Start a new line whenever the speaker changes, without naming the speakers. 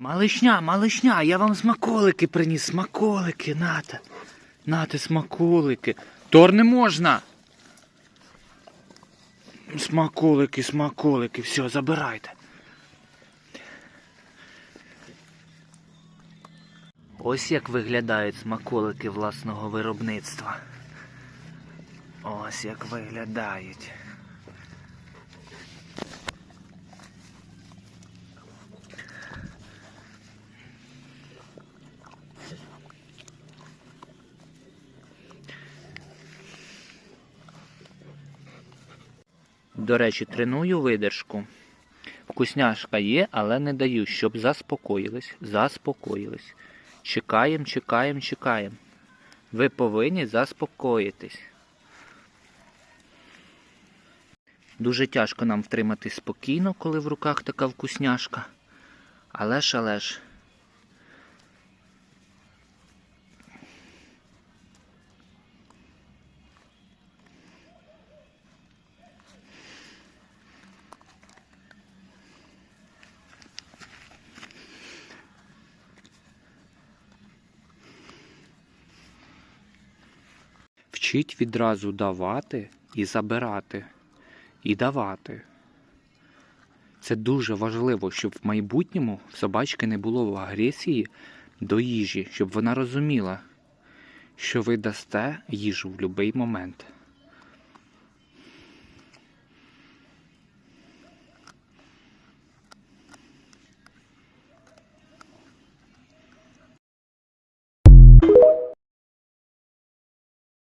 Малишня, малишня, я вам смаколики приніс, смаколики, нате. Нате смаколики. Тор не можна. Смаколики, смаколики, все, забирайте. Ось як виглядають смаколики власного виробництва. Ось як виглядають. До речі, треную видержку. Вкусняшка є, але не даю, щоб заспокоїлись. Заспокоїлись. Чекаємо, чекаємо, чекаємо. Ви повинні заспокоїтись. Дуже тяжко нам втримати спокійно, коли в руках така вкусняшка. Але ж, але ж. Вчіть відразу давати і забирати. І давати. Це дуже важливо, щоб в майбутньому в собачки не було агресії до їжі, щоб вона розуміла, що ви дасте їжу в будь-який момент.